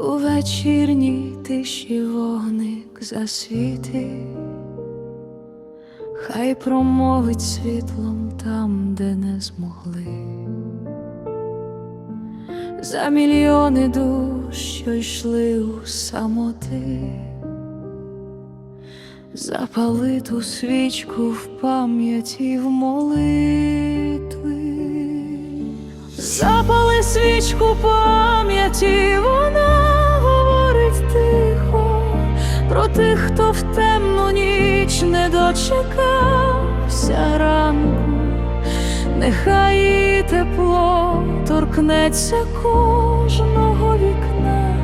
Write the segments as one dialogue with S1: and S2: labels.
S1: У вечірній тиші вогник засвіти, хай промовить світлом там, де не змогли. За мільйони душ, що йшли у самоти, запали ту свічку в пам'яті в молитви. Запали свічку пам'яті, вона тих, хто в темну ніч не дочекався ранку. Нехай її тепло торкнеться кожного вікна,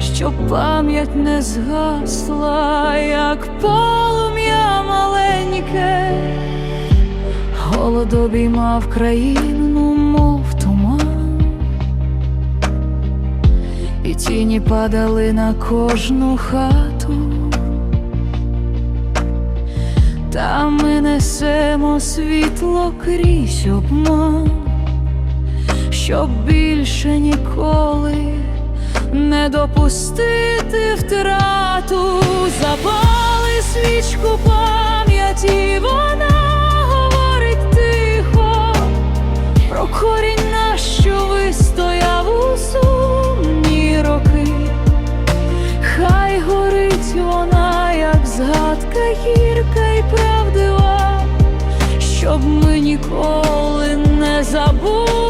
S1: щоб пам'ять не згасла, як полум'я маленьке. Голод обіймав країну, тіні падали на кожну хату. Та ми несемо світло крізь обман, щоб більше ніколи не допустити втрату, запали свічку пам'яті, вона згадка гірка й правдива, щоб ми ніколи не забули.